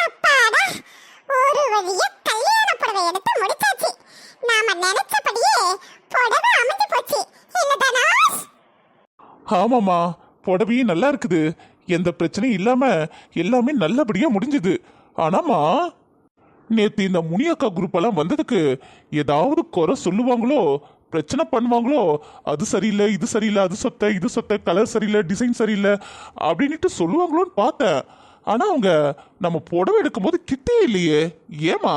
அப்பாடா ஒரு வழியா கல்யாண புடவை எடுத்து முடிச்சாச்சு. நாம நினைச்சபடியே புடவை அமைஞ்சு போச்சு. ஆமாம்மா புடவையும் நல்லா இருக்குது. எந்த பிரச்சனையும் இல்லாம எல்லாமே நல்லபடியா முடிஞ்சுது. ஆனாமா நேத்து இந்த முனியக்கா குரூப் எல்லாம் வந்ததுக்கு ஏதாவது குறை சொல்லுவாங்களோ பிரச்சனை பண்ணுவாங்களோ அது சரியில்லை இது சரியில்லை அது சொத்த இது சொத்த கலர் சரியில்லை டிசைன் சரியில்லை அப்படின்ட்டு சொல்லுவாங்களோன்னு பார்த்தேன். ஆனா அவங்க நம்ம புடவை எடுக்கும்போது கிட்டே இல்லையே. ஏமா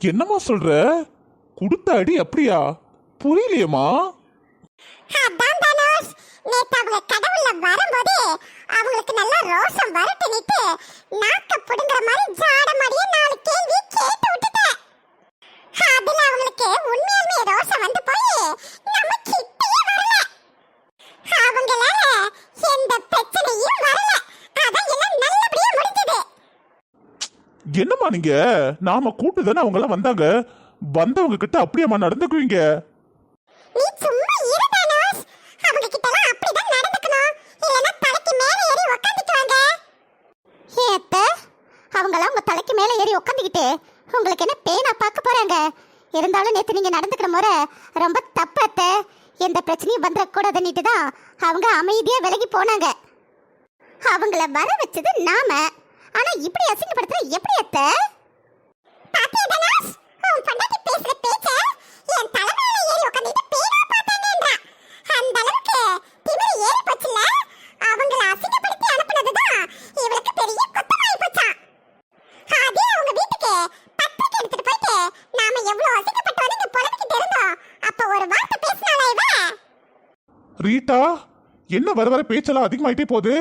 என்னம்மா சொல்ற? கொடுத்த அடி அப்படியா? புரியலையேம்மா. நேத்து அவங்க கடவுள்ல வரும்போது அவங்களுக்கு நல்ல ரோஷம் வரட்டுனிட்டு நாக்க புடுங்குற மாதிரி ஜாட மாதிரியே நாலு கேள்வி கேட்டு விட்டுட்டேன் அதுல அவங்களுக்கு உண்மையாலுமே ரோஷம் வந்து போய் நம்ம கிட்டயே வரல. அவங்களால எந்த பிரச்சனையும் வரல. அதான் எல்லாம் நல்லபடியா முடிஞ்சது. என்னம்மா நீங்க? நாம கூட்டு தானே அவங்க எல்லாம் வந்தாங்க? வந்தவங்க கிட்ட அப்படியேம்மா நடந்துக்குவீங்க? நீ சும்மா இரு தனுஷ். அவங்க கிட்ட எல்லாம் அப்படிதான் நடந்துக்கணும். இல்லனா தலைக்கு மேல ஏறி உட்காந்துக்குவாங்க ஏத்த அவங்களாம் உங்க தலைக்கு மேல ஏறி உட்காந்துக்கிட்டு உங்களுக்கு என்ன பேனா பார்க்க போறாங்க? இருந்தாலும் நேத்து நீங்க நடந்துக்கிற முறை ரொம்ப தப்பத்த. எந்த பிரச்சனையும் வந்துடக்கூடாதுன்னுட்டு தான் அவங்க அமைதியா விலகி போனாங்க. அவங்கள வர வச்சது நாம. ஆனா இப்படி அசிங்கப்படுத்துற எப்படி அத்த? பாத்தியா உன் அவங்கள அசிங்கப்படுத்தி அனுப்புனதுதான் இவளுக்கு பெரிய குத்தமாயி போச்சான் அதே அவங்க வீட்டுக்கு பத்திரிக்கை எடுத்துட்டு போயிட்டு நாம எவ்வளவு அசிங்கப்பட்டு வந்து இங்க புலம்பிக்கிட்டு இருந்தோம் அப்ப ஒரு வார்த்தை பேசினாளா இவ ரீட்டா என்ன வர வர பேச்செல்லாம் அதிகமாயிட்டே போகுது?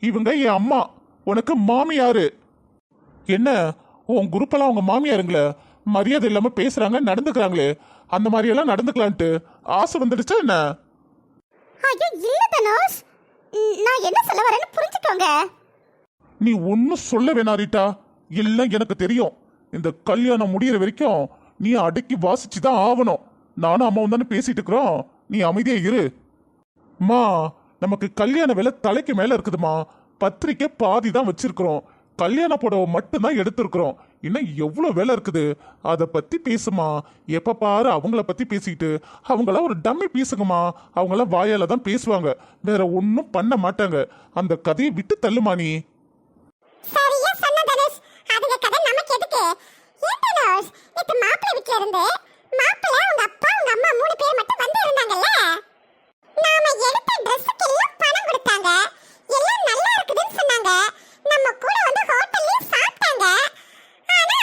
இவங்க என் அம்மா உனக்கு மாமியாரு. என்ன உன் குரூப்பெல்லாம் உங்க மாமியாருங்களே? மரியாதை இல்லாம பேசுறாங்க நடந்துக்கிறாங்களே? அந்த மாதிரி எல்லாம் நடந்துக்கலான்ட்டு ஆசை வந்துடுச்சா என்ன? ஐயோ இல்ல தனுஷ். நான் என்ன சொல்ல வரேன்னு புரிஞ்சுக்கோங்க. நீ ஒன்னும் சொல்ல வேணாம் ரீட்டா. எல்லாம் எனக்கு தெரியும். இந்த கல்யாணம் முடியிற வரைக்கும் நீ அடக்கி வாசிச்சு தான் ஆகணும். நானும் அம்மாவும் தானே பேசிட்டு இருக்கிறோம். நீ அமைதியா இரு. மா நமக்கு கல்யாண வேலை தலைக்கு மேல இருக்குதுமா. பத்திரிக்கை பாதி தான் வச்சிருக்கிறோம். கல்யாண புடவை மட்டும்தான் எடுத்திருக்கிறோம். இன்னும் எவ்வளோ வேலை இருக்குது? அதை பற்றி பேசுமா. எப்போ பாரு அவங்கள பற்றி பேசிக்கிட்டு. அவங்களாம் ஒரு டம்மி பீஸுங்கம்மா அவங்களாம் வாயால் தான் பேசுவாங்க. வேற ஒன்றும் பண்ண மாட்டாங்க. அந்த கதையை விட்டு தள்ளுமா நீ? சரியா சொன்ன நமக்கு மாப்பிள்ளை வீட்ல இருந்து மாப்பிள்ளை உங்க அப்பா உங்க அம்மா மூணு பேர் மட்டும் வந்து இருந்தாங்கல்ல? நாம எடுத்த ட்ரெஸ்ஸுக்கு எல்லாம் பணம் கொடுத்தாங்க. எல்லாம் நல்லா இருக்குதுன்னு சொன்னாங்க. நம்ம கூட வந்து ஹோட்டல்லயே சாப்பிட்டாங்க. ஆனா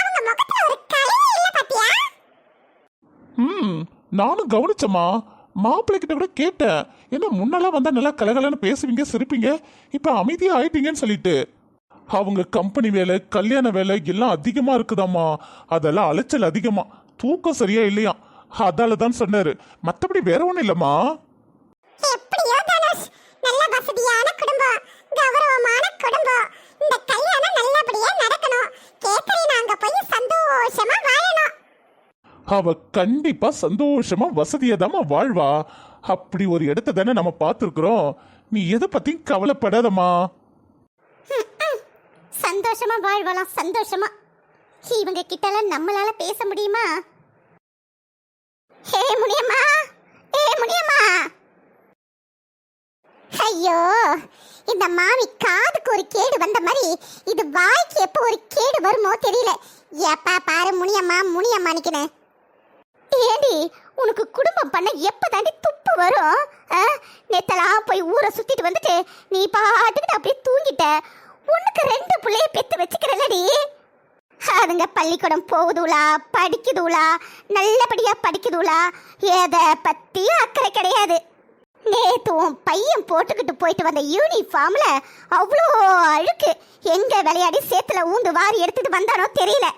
அவங்க முகத்துல ஒரு கலையே இல்ல பாத்தியா? ம் நானும் கவனிச்சமா மாப்பிள்ளை கிட்ட கூட கேட்டேன். ஏன்னா முன்னெல்லாம் வந்தா நல்லா கலகலன்னு பேசுவீங்க சிரிப்பீங்க? இப்போ அமைதியா ஆயிட்டீங்கன்னு சொல்லிட்டு. அவங்க கம்பெனி வேலை கல்யாண வேலை எல்லாம் அதிகமா இருக்குதாம்மா. அதெல்லாம் அலைச்சல் அதிகமா. தூக்கம் சரியா இல்லையா அதால தான் சொன்னாரு. மற்றபடி வேற ஒன்றும் இல்லைம்மா. எப்படியோ தனுஷ் நல்ல வசதியான குடும்பம் கௌரவமான குடும்பம். இந்த கல்யாணம் நல்லபடியா நடக்கணும். கேக்கரின் அங்க போய் சந்தோஷமா வாழணும். அவ கண்டிப்பா சந்தோஷமா வசதியா வாழ்வா. அப்படி ஒரு இடத்த தானே நம்ம பார்த்துருக்குறோம். நீ எதை பத்தியும் கவலைப்படாதம்மா. சந்தோஷமா வாழ்வலாம் சந்தோஷமா. இவங்க கிட்டலாம் நம்மளால பேச முடியுமா? ஹே முனியம்மா ஹே முனியம்மா ஐயோ இந்த மாமி காதுக்கு ஒரு கேடு வந்த மாதிரி இது வாய்க்கு எப்போ ஒரு கேடு வருமோ தெரியல. எப்பா பாரு முனியம்மா முனியம்மா நிக்கிறேன் ஏண்டி உனக்கு குடும்பம் பண்ண எப்ப தாண்டி துப்பு வரும்? ஆ? நேத்தெல்லாம் போய் ஊரை சுத்திட்டு வந்துட்டு நீ பாட்டுக்கிட்டு அப்படியே தூங்கிட்ட. உனக்கு ரெண்டு பிள்ளைய பெத்து வச்சுக்கிறல்லடி அதுங்க பள்ளிக்கூடம் போகுதுலா படிக்குதுலா நல்லபடியா படிக்குதுலா எதை பத்தியும் அக்கறை கிடையாது. நேத்து உன் பையன் போட்டுக்கிட்டு போயிட்டு வந்த யூனிஃபார்ம்ல அவ்வளோ அழுக்கு. எங்க விளையாடி சேத்துல ஊந்து வாரி எடுத்துட்டு வந்தானோ தெரியல.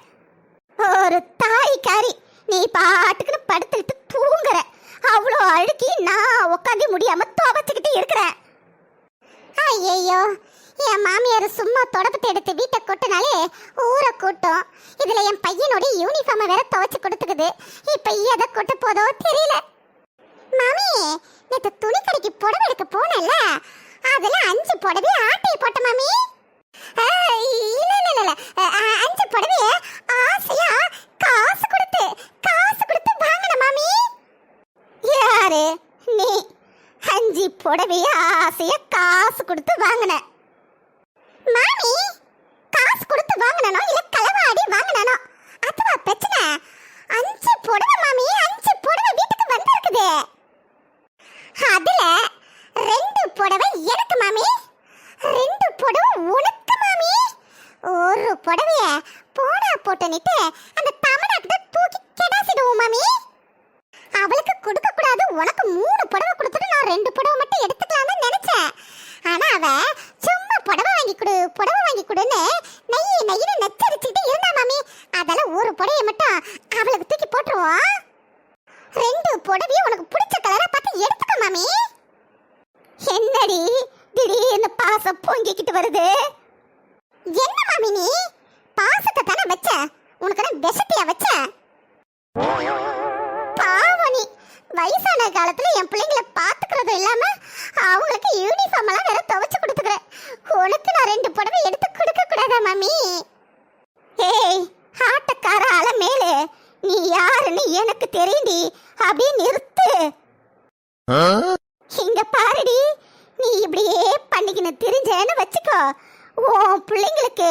ஒரு தாய்க்காரி நீ பாட்டுக்குன்னு படுத்துக்கிட்டு தூங்குற. அவ்வளோ அழுக்கி நான் உட்காந்து முடியாம துவச்சுக்கிட்டு இருக்கிறேன். ஐயையோ என் மாமியார் சும்மா தொடப்பத்தை எடுத்து வீட்டை கொட்டினாலே ஊரை கூட்டம். இதுல என் பையனோட யூனிஃபார்மை வேற துவைச்சு கொடுத்துக்குது. இப்ப எதை கொட்ட போதோ தெரியல. மாமி நேத்து சொன்னல அதுல அஞ்சு புடவை ஆட்டையை போட்ட மாமி. இல்ல இல்ல இல்ல, அஞ்சு புடவைய ஆசையா காசு கொடுத்து காசு கொடுத்து வாங்கின மாமி. யாரு? நீ. அஞ்சு புடவைய ஆசையா காசு கொடுத்து வாங்கின. மாமி காசு கொடுத்து வாங்கினோ இல்ல களவாடி வாங்கினோ அதுவா பிரச்சனை. அஞ்சு புடவை மாமி அஞ்சு புடவை வீட்டுக்கு வந்திருக்குது. அதுல ரெண்டு புடவை எனக்கு மாமி. ரெண்டு புடவை உனக்கு மாமி. ஒரு புடவைய போடா போட்டுனிட்டு அந்த தமிழ்நாட்டு தூக்கி கெடாசிடுவோம் மாமி. அவளுக்கு கொடுக்க கூடாது உனக்கு மூணு புடவை கொடுத்துட்டு நான் ரெண்டு புடவை மட்டும் எடுத்து நினைச்சேன் ஆனா அவ சும்மா புடவை வாங்கி கொடு புடவை வாங்கி கொடுன்னு நெய்ய நெய்யின்னு நச்சரிச்சுக்கிட்டு இருந்தா மாமி. அதெல்லாம் ஒரு புடவைய மட்டும் அவளுக்கு தூக்கி போட்டுருவோம் ரெண்டு புடவையும் உனக்கு பிடிச்ச கலரா பார்த்து எடுத்துக்க மாமி. என்னடி திடீர்னு பாசம் பொங்கிக்கிட்டு வருது? என்ன மாமி நீ? பாசத்தை தானே வச்ச? உனக்கு என்ன விஷத்தையா வச்ச? பாவனி வயசான காலத்துல என் பிள்ளைங்களை பா பாத்துக்கிறதும் இல்லாம அவங்களுக்கு யூனிஃபார்ம் எல்லாம் வேற துவைச்சு கொடுத்துக்கிறேன். உனக்கு நான் ரெண்டு புடவை எடுத்து கொடுக்க கூடாதா மாமி? ஏய் ஆட்டக்கார அல மேலே. நீ யாருன்னு எனக்கு தெரியுடி. அப்படியே நிறுத்து. இங்க பாருடி. நீ இப்படியே பண்ணிக்கின்னு தெரிஞ்சேன்னு வச்சுக்கோ. உன் பிள்ளைங்களுக்கு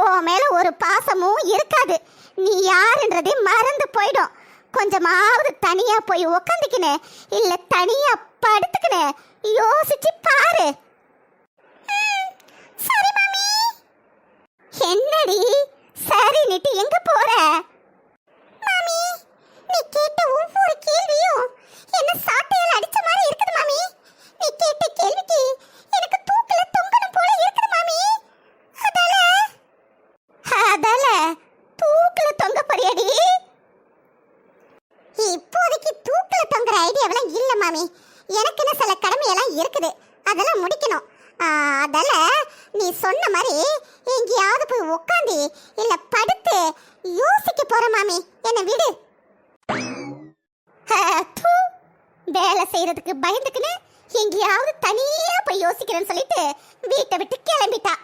உன் மேல ஒரு பாசமும் இருக்காது. நீ யாருன்றதே மறந்து போயிடும். கொஞ்சமாவது தனியா போய் உக்காந்துக்கினு இல்ல தனியா படுத்துக்கினு. யோசிச்சு பாரு. சரி மாமி. என்னடி? சரி நிட்டு எங்க போற? மாமி நீ கேட்ட ஒவ்வொரு கேள்வியும் என்ன சாட்டையால அடிச்ச மாதிரி இருக்குது மாமி. நீ கேட்ட கேள்விக்கு எனக்கு தூக்கல தொங்கணும் போல இருக்குது மாமி. அதால? அதால? தூக்கல தொங்க போறியடி? இப்போதைக்கு தூக்கல தொங்குற ஐடியாவெல்லாம் இல்ல மாமி. எனக்குன்னு சில கடமையெல்லாம் இருக்குது. அதெல்லாம் முடிக்கணும். அதால நீ சொன்ன மாதிரி எங்கேயாவது போய் உட்காந்து இல்ல படுத்து யோசிக்க போற மாமி. என்ன விடு. ஆ, தூ. வேலை செய்யறதுக்கு பயந்துக்குன்னு எங்கேயாவது தனியா போய் யோசிக்கிறேன்னு சொல்லிட்டு வீட்டை விட்டு கிளம்பிட்டா.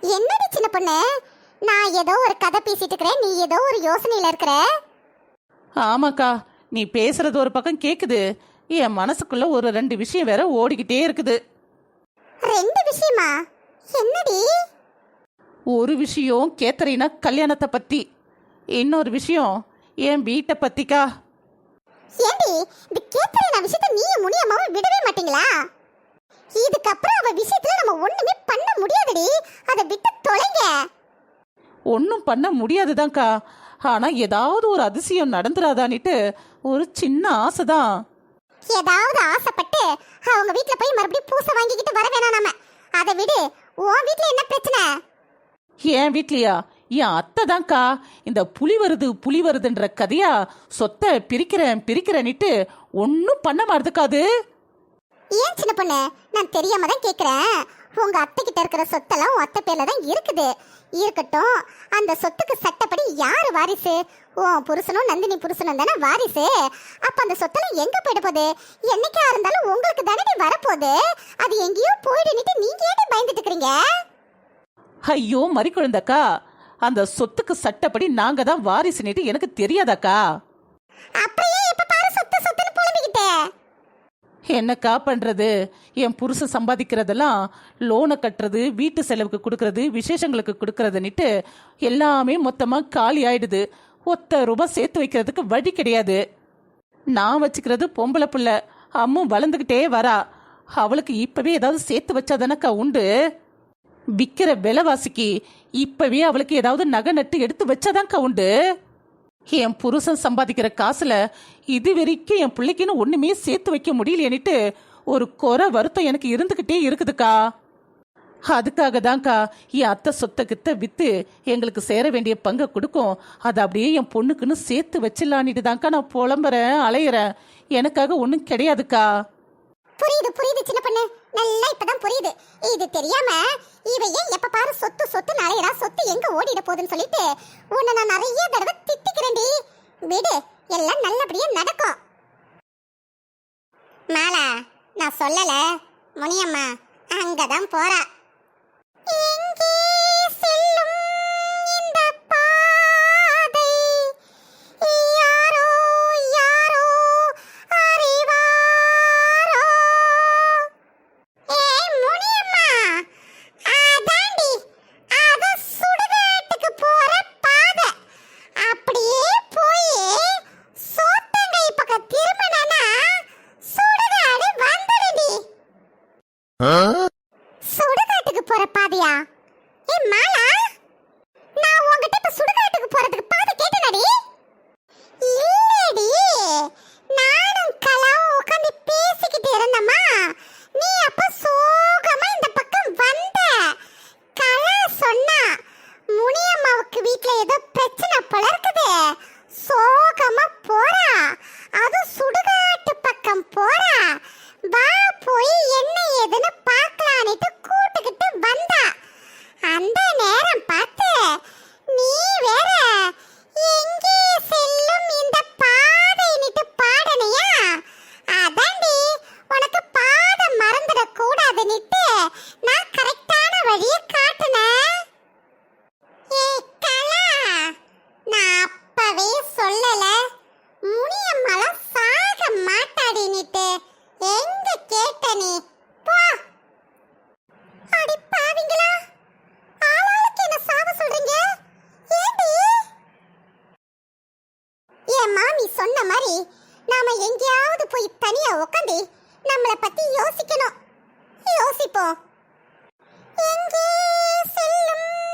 என்னடி சின்ன பொண்ணு? நான் ஏதோ ஒரு கதை பேசிட்டு இருக்கிறேன். நீ ஏதோ ஒரு யோசனையில இருக்கிற? ஆமாக்கா. நீ பேசுறது ஒரு பக்கம் கேக்குது. என் மனசுக்குள்ள ஒரு ரெண்டு விஷயம் வேற ஓடிக்கிட்டே இருக்குது. ரெண்டு விஷயமா? என்னடி? ஒரு விஷயம் கேத்தரினா கல்யாணத்தை பத்தி. இன்னொரு விஷயம் என் வீட்டை பத்திக்கா. ஏண்டி இந்த கேத்தரினா விஷயத்தை நீ முனியம்மாவும் விடவே மாட்டீங்களா? இதுக்கப்புறம் அவ விஷயத்துல நம்ம ஒண்ணுமே பண்ண முடியாதுடி. அதை விட்டு தொலைங்க. ஒன்றும் பண்ண முடியாதுதான்க்கா. ஆனா ஏதாவது ஒரு அதிசயம் நடந்துராதான்னுட்டு ஒரு சின்ன ஆசைதான். ஏதாவது ஆசைப்பட்டு அவங்க வீட்ல போய் மறுபடியும் பூசை வாங்கிக்கிட்டு வர வேணாம் நாம. அதை விடு. உன் வீட்ல என்ன பிரச்சனை? என் வீட்லயா? என் அத்தை தான்க்கா. இந்த புலி வருது புலி வருதுன்ற கதையா சொத்தை பிரிக்கிறேன் பிரிக்கிறேன்னுட்டு ஒன்றும் பண்ண மாட்டுதுக்காது. ஏன் சின்ன பொண்ணு? நான் தெரியாம தான் கேக்குறேன். உங்க அத்தை கிட்ட இருக்கிற சொத்தெல்லாம் உன் அத்தை பேர்ல தான் இருக்குது. இருக்கட்டும். அந்த சொத்துக்கு சட்டப்படி யாரு வாரிசு? உன் புருஷனும் நந்தினி புருஷனும் தானே வாரிசு? அப்ப அந்த சொத்தெல்லாம் எங்க போயிட போகுது? என்னைக்கா இருந்தாலும் உங்களுக்கு தானே வரப்போகுது? அது எங்கேயோ போயிடுனிட்டு நீங்க ஏன் பயந்துட்டு இருக்கிறீங்க? ஐயோ மறி குழந்தக்கா அந்த சொத்துக்கு சட்டப்படி நாங்க தான் வாரிசுன்னுட்டு எனக்கு தெரியாதாக்கா. அப்படியே எப்ப பாரு சொத்து சொத்துன்னு புலம்பிக்கிட்டே என்னக்கா பண்ணுறது என் புருஷன் சம்பாதிக்கிறதெல்லாம் லோனை கட்டுறது வீட்டு செலவுக்கு கொடுக்கறது விசேஷங்களுக்கு கொடுக்கறதுன்னுட்டு எல்லாமே மொத்தமாக காலி ஆயிடுது. ஒத்த ரூபாய் சேர்த்து வைக்கிறதுக்கு வழி கிடையாது. நான் வச்சுக்கிறது பொம்பளை பிள்ளை. அம்மும் வளர்ந்துக்கிட்டே வரா. அவளுக்கு இப்போவே ஏதாவது சேர்த்து வச்சாதானக்கா உண்டு? விற்கிற விலைவாசிக்கு இப்போவே அவளுக்கு ஏதாவது நகை நட்டு எடுத்து வச்சாதான்க்கா உண்டு? என் புருஷன் சம்பாதிக்கிற காசுல இது வரைக்கும் என் பிள்ளைக்குன்னு ஒண்ணுமே சேர்த்து வைக்க முடியலன்னுட்டு ஒரு குறை வருத்தம் எனக்கு இருந்துகிட்டே இருக்குதுக்கா. அதுக்காக தான்க்கா என் அத்தை சொத்தை கித்த வித்து எங்களுக்கு சேர வேண்டிய பங்கை கொடுக்கும். அதை அப்படியே என் பொண்ணுக்குன்னு சேர்த்து வச்சிடலான்னுட்டு தான்க்கா நான் புலம்புறேன் அலையிறேன். எனக்காக ஒன்றும் கிடையாதுக்கா. புரியுது புரியுது சின்ன பொண்ணு. நல்லா இப்பதான் புரியுது. இது தெரியாம இவ ஏன் எப்ப பாரு சொத்து சொத்து நலையறா சொத்து எங்க ஓடிட போகுதுன்னு சொல்லிட்டு உன்னை நான் நிறைய தடவை திட்டிக்கிறேன்டி. விடு எல்லாம் நல்லபடியா நடக்கும். மாலா நான் சொல்லல. முனியம்மா அங்கதான் போறா. போற பாதையா ஏ மாலா! நான் உன்கிட்ட இப்ப சுடுகாட்டுக்கு போறதுக்கு பாதி கேட்டனடி. இல்லடி நானும் கலாவும் உட்காந்து பேசிக்கிட்டு இருந்தோமா? நீ அப்ப சோகமா இந்த பக்கம் வந்த. கலா சொன்னா முனியம்மாவுக்கு வீட்ல ஏதோ பிரச்சனை போல இருக்குது. சோகமா போறா. அது சுடுகாட்டு பக்கம் போறா. வா போய் என்ன ஏதுன்னு பார்க்கலான்னுட்டு கூட்டுக்கிட்டு வந்தா அந்த நேரம் பார்த்து நீ வேற எங்கே செல்லும் இந்த பாதைன்னுட்டு பாடனையா அதாண்டி உனக்கு பாதை மறந்துடக் கூடாதுன்னுட்டு நான் கரெக்டான வழியை காட்டுனேன் ஏய் கலா நான் அப்பவே சொல்லல முனியம்மாலாம் சாக மாட்டாடினிட்டு எங்க கேட்ட நீ போ அடி பாவிங்களா ஆளாளுக்கு என்ன சாவ சொல்றீங்க ஏண்டி என் மாமி சொன்ன மாதிரி நாம எங்கேயாவது போய் தனியா உட்காந்து நம்மள பத்தி யோசிக்கணும். யோசிப்போம். எங்கே செல்லும்?